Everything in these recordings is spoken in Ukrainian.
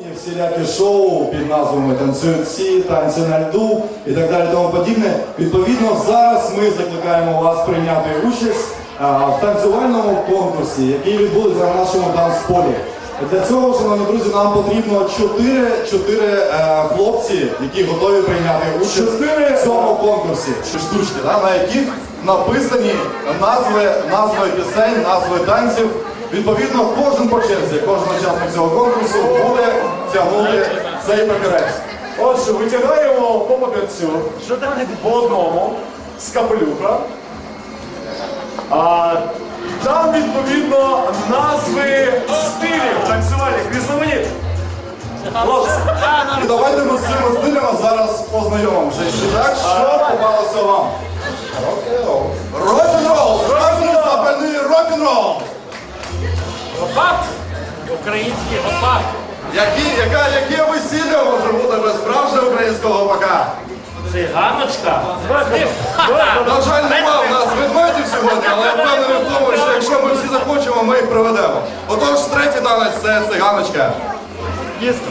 І всілякі шоу під назвами «Танцюють всі», танці на льду і так далі тому подібне. Відповідно, зараз ми закликаємо вас прийняти участь в танцювальному конкурсі, який відбудеться на нашому танцполі. Для цього, шановні друзі, нам потрібно 4, 4 е, хлопці, які готові прийняти участь в цьому конкурсі. Штучки, да, на яких написані назви, назви пісень, назви танців. Відповідно, кожен по черзі, кожен учасник цього конкурсу буде тягнути цей папірець. Отже, витягаємо по папірцю по одному з капелюха. А, там відповідно назви стилів танцювальних різноманітних. Давайте ми з цими стилями зараз познайомимося. І так, що попалося вам? Рок-н-рол. Рок-н-рол! Справжній запальний рок-н-рол! Гопак! Український гопак! Які, яка, яке весілля може бути без справжнього українського бока? Циганочка! На жаль, нема в нас ведмедів сьогодні, але я впевнений в тому, що якщо ми всі захочемо, ми їх приведемо. Отож, третій танець це циганочка. Диско!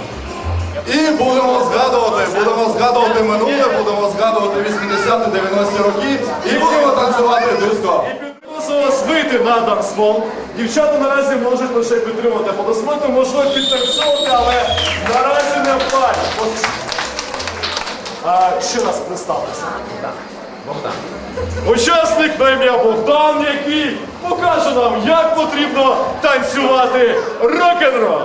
І будемо згадувати, будемо згадувати минуле, будемо згадувати 80-90 роки і будемо танцювати диско. Просимо вас вийти на танцпол. Дівчата наразі можуть лише підтримувати аплодисменти, можливо підтанцьовувати, але наразі не в парі. От, а, ще раз представтеся. Богдан! Учасник на ім'я Богдан, який покаже нам, як потрібно танцювати рок-н-рол.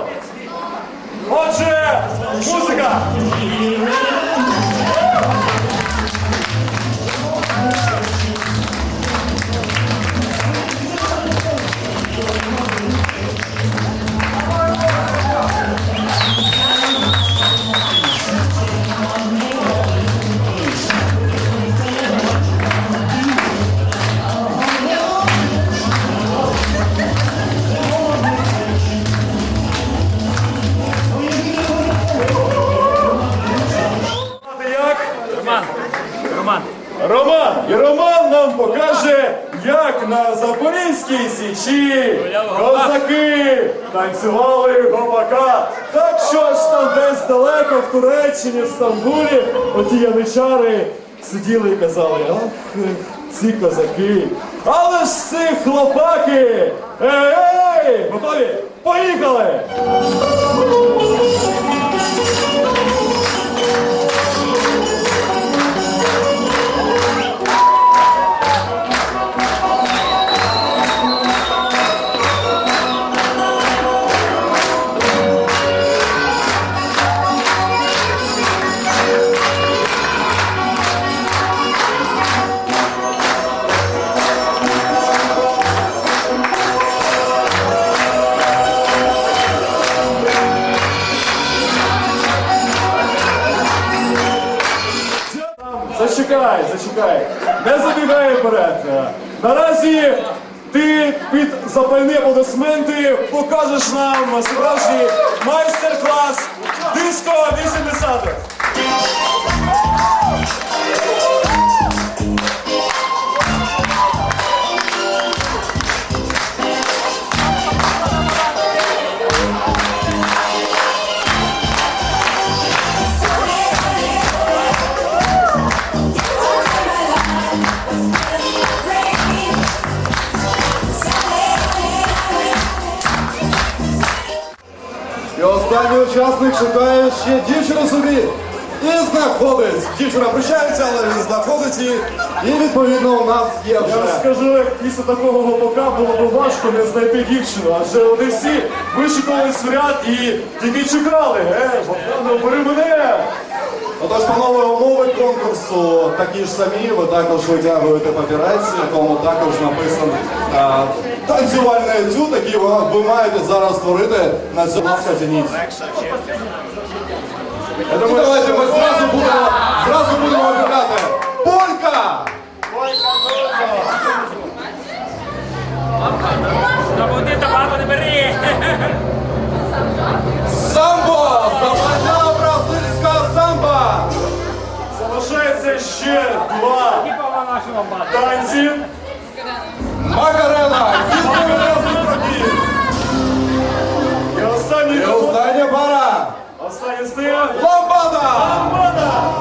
Отже, музика! Січі козаки танцювали гопака. Так що ж там десь далеко в Туреччині, в Стамбулі, оті яничари сиділи і казали, ах, ці козаки. Але ж ці хлопаки! Ей, ей! Готові? Поїхали! Зачекай, зачекай. Не забігай вперед. Наразі ти під запальні аплодисменти покажеш нам справжній майстер-клас диско 80-х. Учасник шукає ще дівчину собі. І знаходить. Дівчина прощається, але він знаходить її. І відповідно у нас є Я вже. скажу, як після такого гопака було б важко не знайти дівчину, адже вони всі вишикували свят і тільки чекали. Е, Богдане, обери мене! Отож, панове, умови конкурсу такі ж самі. Ви також витягуєте папірець, якому також написано а, танцювальний етюд, який ви, ви маєте зараз створити на цьому тяніть. Я думаю, давайте ми зразу будемо, зразу будемо обирати. Полька! Та води та багато не бери! Самбо! Запальна залишається ще два танці. Макарена! І остання пара! Остання стиль. Ламбада! Ламбада!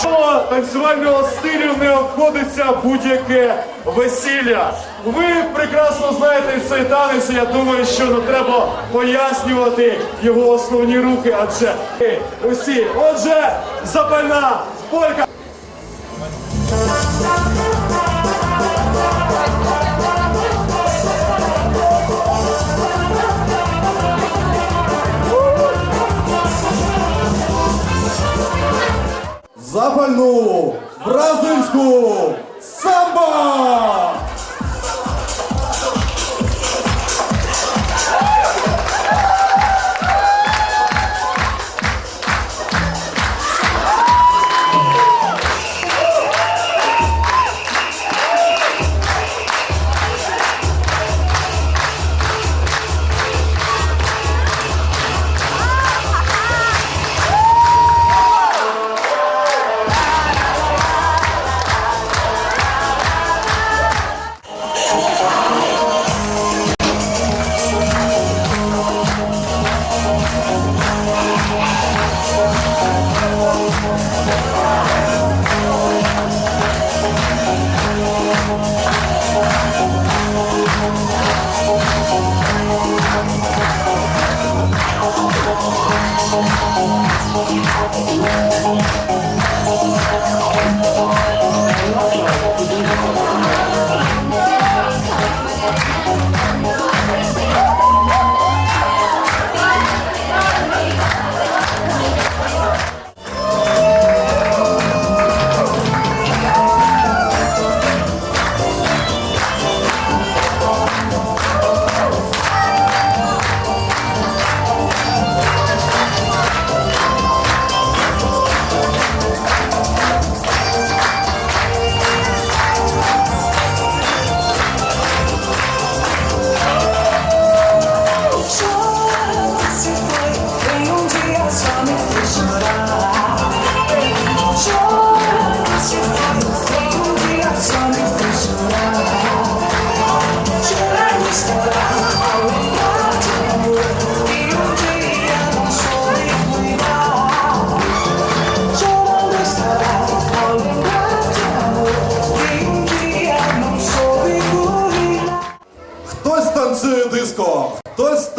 Що танцювального стилю не обходиться будь-яке весілля? Ви прекрасно знаєте цей танець, я думаю, що не треба пояснювати його основні рухи, адже усі. Отже, запальна полька. Запальну бразильську самба!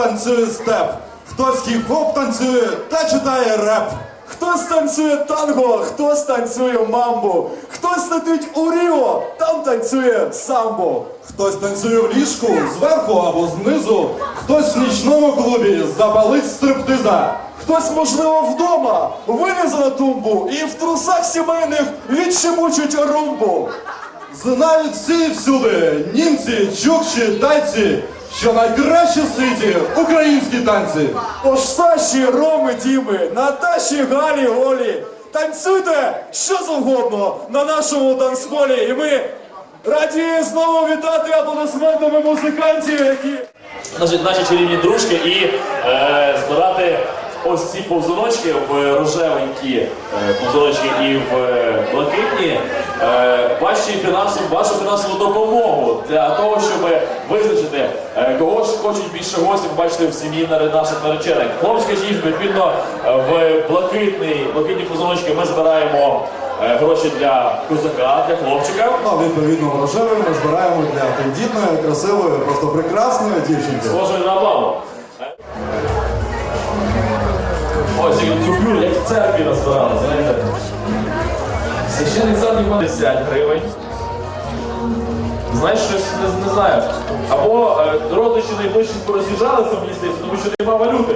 Танцює степ, хтось хіп-хоп танцює та читає реп. Хтось танцює танго, хтось танцює мамбу, хтось летить у Ріо, там танцює самбо. Хтось танцює в ліжку зверху або знизу, хтось в нічному клубі запалить стриптиза. Хтось, можливо, вдома вилізе на тумбу і в трусах сімейних відчемучить румбу. Знають всі всюди, німці, чукчі, тайці, що найкраще в світі українські танці. Тож Саші, Роми, Діми, Наташі, Галі, Олі, танцюйте що завгодно на нашому танцполі. І ми раді знову вітати аплодисментами музикантів, які наші, наші чарівні дружки і е, збирати ось ці повзуночки в рожевенькі е, повзуночки і в е, блакитні ваші фінансові, вашу фінансову допомогу для того, щоб визначити, е, кого ж хочуть більше гостів побачити в сім'ї наших наречених. Хлопська жінка, відповідно, е, в блакитний, блакитні повзуночки ми збираємо е, гроші для козака, для хлопчика. Ну, відповідно, рожевий ми збираємо для тендітної, красивої, просто прекрасної дівчинки. Схожий на бабу. Ось як в церкві назбирали, знаєте. Священник сад йому 10 гривень. Знаєш, щось не, не знаю. Або е, родичі найближчі пороз'їжджалися в місті, тому що нема валюти.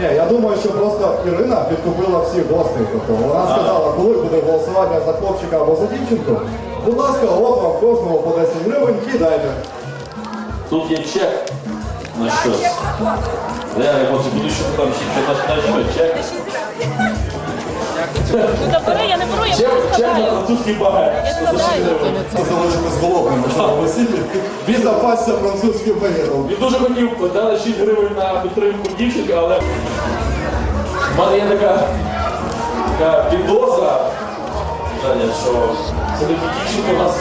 Ні, я думаю, що просто Ірина підкупила всіх гостей. Тобто вона сказала, коли буде голосування за хлопчика або за дівчинку, будь ласка, от вам кожного по 10 гривень, кидайте. Тут є чек на щось. Я не хочу, буду що там ще на, на що, чек. Ну та бери, я французький багет. Це залишити з головою. Він запасся французьким багетом. Він дуже хотів, дали 6 гривень на підтримку дівчинки, але в мене є така, така підозра, що це не дівчинки у нас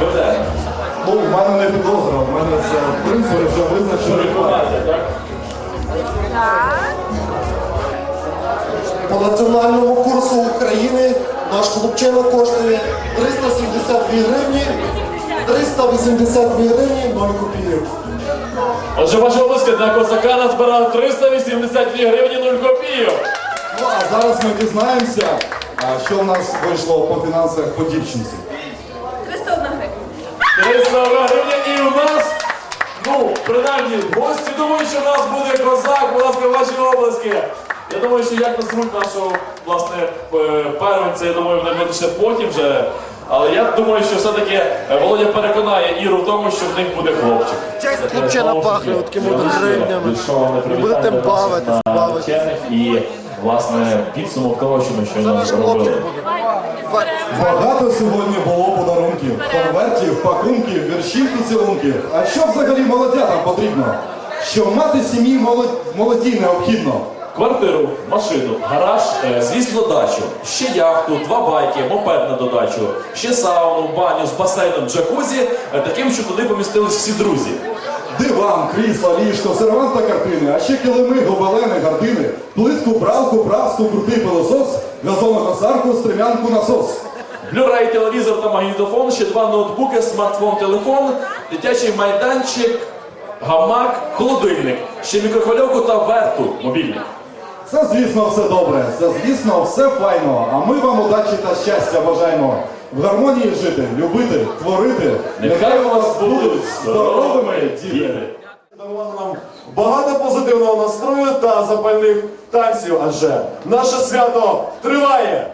веде. Ну, в мене не підозра, в мене це принцип вже визначено. Рекомендація, так? По національному курсу наш хлопчина коштує 372 гривні, 382 гривні 0 копійок. Отже, ваші обласки для козака назбирали 382 гривні 0 копійок. Ну а зараз ми дізнаємося, а, що в нас вийшло по фінансах по дівчинці. 301 гривня. 300 гривень і у нас, ну, принаймні, гості думають, що в нас буде козак, будь ласка, ваші обласки. Я думаю, що як назвуть нашого, власне, е, первенця, я думаю, вони будуть ще потім вже. Але я думаю, що все-таки е, Володя переконає Іру в тому, що в них буде хлопчик. Честь хлопчина ж пахне такими гривнями. І будете бавитись, е, бавитись. І, власне, підсумок того, що ми щойно зробили. Багато сьогодні було подарунків, конвертів, пакунків, віршів і цілунків. А що взагалі молодятам потрібно? Що мати сім'ї молод... молодій необхідно. Квартиру, машину, гараж, е, звісно, дачу, ще яхту, два байки, мопед на додачу, ще сауну, баню з басейном, джакузі, е, таким, щоб туди помістились всі друзі. Диван, крісло, ліжко, сервант та картини, а ще килими, гобелени, гардини, плитку, пралку, праску, крутий пилосос, газонокосарку, стремянку, насос. Блюрей, телевізор та магнітофон, ще два ноутбуки, смартфон, телефон, дитячий майданчик, гамак, холодильник, ще мікрохвильовку та верту мобільник. Це, звісно, все добре, це, звісно, все файно. А ми вам удачі та щастя бажаємо. В гармонії жити, любити, творити. Нехай у вас будуть здоровими діти. Дарували нам багато позитивного настрою та запальних танців, адже наше свято триває!